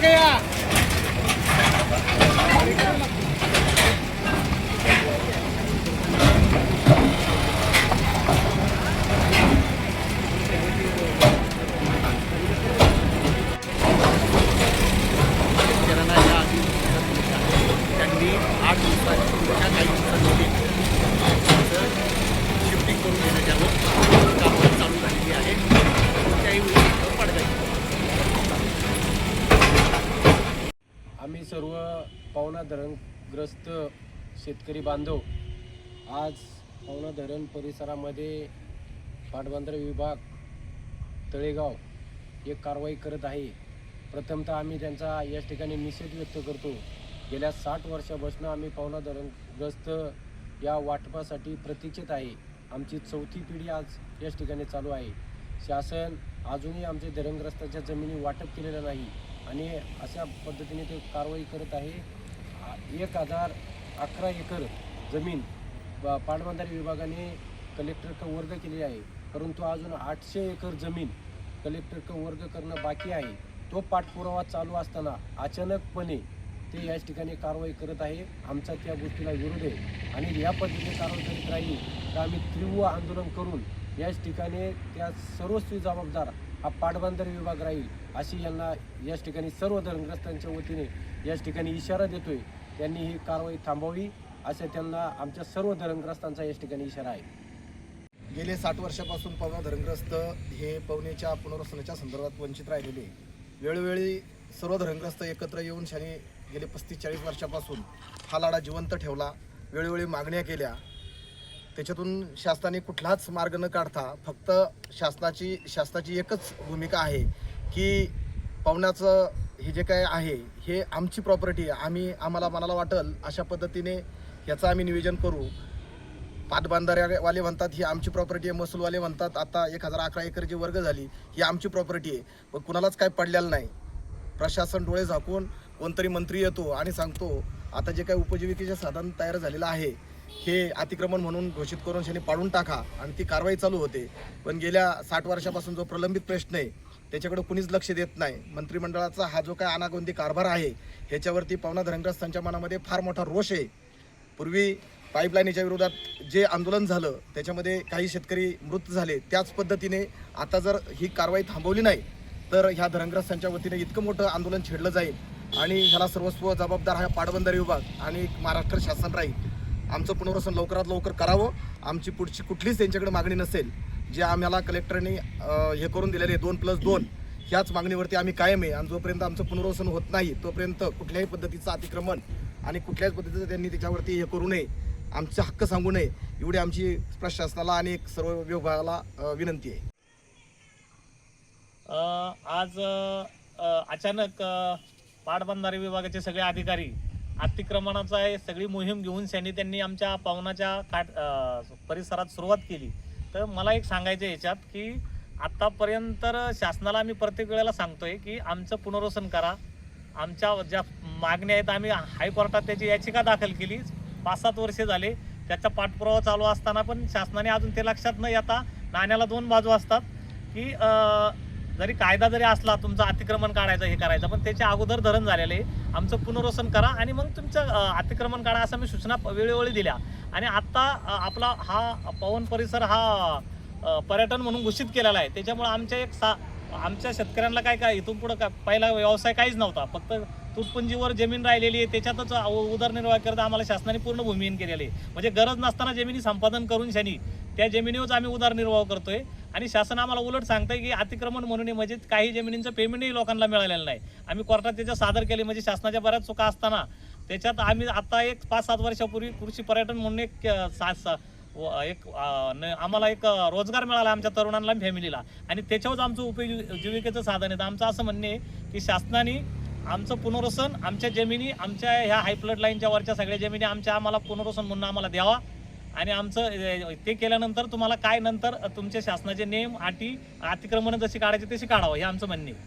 मागे या पवना धरणग्रस्त शेतकरी बांधव आज पवना धरण परिसरामध्ये पाटबंधारे विभाग तळेगाव एक कारवाई करत आहे. प्रथमतः आम्ही त्यांचा याच ठिकाणी निषेध व्यक्त करतो. गेल्या साठ वर्षापासून आम्ही पवना धरणग्रस्त या वाटपासाठी प्रतीक्षित आहे. आमची चौथी पिढी आज याच ठिकाणी चालू आहे. शासन अजूनही आमचे धरणग्रस्ताच्या जमिनी वाटप केलेल्या नाही आणि अशा पद्धतीने ते कारवाई करत आहे. एक हजार अकरा एकर जमीन पाटबंधारे विभागाने कलेक्टरकडे वर्ग केली आहे. परंतु अजून आठशे एकर जमीन कलेक्टरकडे वर्ग करणं बाकी आहे. तो पाठपुरावा चालू असताना अचानकपणे ते याच ठिकाणी कारवाई करत आहे. आमचा त्या गोष्टीला विरोध आहे. आणि या पद्धतीने कारवाई करीत राहील तर आम्ही तीव्र आंदोलन करून याच ठिकाणी त्या सर्वस्वी जबाबदार हा पाटबंधारे विभाग राहील. अशी यांना याच ठिकाणी सर्व धरणग्रस्तांच्या वतीने याच ठिकाणी इशारा देतोय. त्यांनी ही कारवाई थांबवावी असे त्यांना आमच्या सर्व धरणग्रस्तांचा याच ठिकाणी इशारा आहे. गेले साठ वर्षापासून पवना धरणग्रस्त हे पवनेच्या पुनर्वसनाच्या संदर्भात वंचित राहिलेले वेळोवेळी सर्व धरणग्रस्त एकत्र येऊन शाने गेले पस्तीस चाळीस वर्षापासून हा लढा जिवंत ठेवला वेळोवेळी मागण्या केल्या. त्याच्यातून शासनाने कुठलाच मार्ग न काढता फक्त शासनाची शासनाची एकच भूमिका आहे की पवनाचं हे जे काय आहे हे आमची प्रॉपर्टी आहे. आम्ही आम्हाला मनाला वाटेल अशा पद्धतीने याचं आम्ही नियोजन करू. पाटबंधारेवाले म्हणतात ही आमची प्रॉपर्टी आहे महसूलवाले म्हणतात आता एक हजार अकरा एकरची वर्ग झाली ही आमची प्रॉपर्टी आहे. पण कुणालाच काय पडलेलं नाही. प्रशासन डोळे झाकून कोणतरी मंत्री येतो आणि सांगतो आता जे काही उपजीविकेचे साधन तयार झालेलं आहे हे अतिक्रमण म्हणून घोषित करून त्यांनी पाडून टाका आणि ती कारवाई चालू होते. पण गेल्या साठ वर्षापासून जो प्रलंबित प्रश्न आहे त्याच्याकडे कुणीच लक्ष देत नाही. मंत्रिमंडळाचा हा जो काय अनागोंदी कारभार आहे ह्याच्यावरती पवना धरणग्रस्तांच्या मनामध्ये फार मोठा रोष आहे. पूर्वी पाईपलाईनीच्या विरोधात जे आंदोलन झालं त्याच्यामध्ये काही शेतकरी मृत झाले. त्याच पद्धतीने आता जर ही कारवाई थांबवली नाही तर ह्या धरणग्रस्तांच्या वतीने इतकं मोठं आंदोलन छेडलं जाईल आणि ह्याला सर्वस्व जबाबदार हा पाटबंधारे विभाग आणि महाराष्ट्र शासन राहील. आमचं पुनर्वसन लवकरात लवकर करावं. आमची पुढची कुठलीच त्यांच्याकडे मागणी नसेल. जे आम्हाला कलेक्टरने हे करून दिलेले दोन प्लस दोन ह्याच मागणीवरती आम्ही कायम आहे. आणि जोपर्यंत आमचं पुनर्वसन होत नाही तोपर्यंत कुठल्याही पद्धतीचं अतिक्रमण आणि कुठल्याच पद्धतीचं त्यांनी त्याच्यावरती हे करू नये आमचे हक्क सांगू नये एवढी आमची प्रशासनाला आणि सर्व विभागाला विनंती आहे. आज अचानक पाटबंधारे विभागाचे सगळे अधिकारी अतिक्रमणाचा आहे सगळी मोहीम घेऊन त्यांनी त्यांनी आमच्या पावनाच्या काट परिसरात सुरुवात केली. तर मला एक सांगायचं याच्यात की आत्तापर्यंत तर शासनाला आम्ही प्रत्येक वेळेला सांगतोय की आमचं पुनर्वसन करा. आमच्या ज्या मागण्या आहेत आम्ही हायकोर्टात त्याची याचिका दाखल केली पाच सात वर्षे झाले. त्याचा पाठपुरावा चालू असताना पण शासनाने अजून ते लक्षात न येता. नाण्याला दोन बाजू असतात की जरी कायदा जरी असला तुमचं अतिक्रमण काढायचं हे करायचं पण त्याच्या अगोदर धरण झालेलं आहे. आमचं पुनर्वसन करा आणि मग तुमचं अतिक्रमण काढा असं मी सूचना वेळोवेळी दिल्या. आणि आत्ता आपला हा पवन परिसर हा पर्यटन म्हणून घोषित केलेला आहे. त्याच्यामुळे आमच्या एक सा आमच्या शेतकऱ्यांना काय काय इथून पुढं काय पहिला व्यवसाय काहीच नव्हता. फक्त तुटपुंजीवर जमीन राहिलेली आहे. त्याच्यातच उदरनिर्वाह करता आम्हाला शासनाने पूर्ण भूमिहीन केलेली आहे. म्हणजे गरज नसताना जमिनी संपादन करून शनी त्या जमिनीवरच आम्ही उदरनिर्वाह करतोय. आणि शासन आम्हाला उलट सांगतंय की अतिक्रमण म्हणून म्हणजे काही जमिनींचं पेमेंटही लोकांना मिळालेलं नाही. आम्ही कोर्टात त्याच्या सादर केले म्हणजे शासनाच्या बऱ्याच चुका असताना. त्याच्यात आम्ही आता एक पाच सात वर्षापूर्वी कृषी पर्यटन म्हणून एक सा एक न- आम्हाला एक रोजगार मिळाला आमच्या तरुणांना फॅमिलीला. आणि त्याच्यावरच आमचं उपजीविकेचं साधन आहे. आमचं असं म्हणणे आहे की शासनाने आमचं पुनर्वसन आमच्या जमिनी आमच्या ह्या हायफ्लड लाईनच्या वरच्या सगळ्या जमिनी आमच्या आम्हाला पुनर्वसन म्हणून आम्हाला द्यावा. आणि आमचं ते केल्यानंतर तुम्हाला काय नंतर तुमच्या शासनाचे नियम अटी अतिक्रमण जशी काढायची तशी काढावं हे आमचं म्हणणे आहे.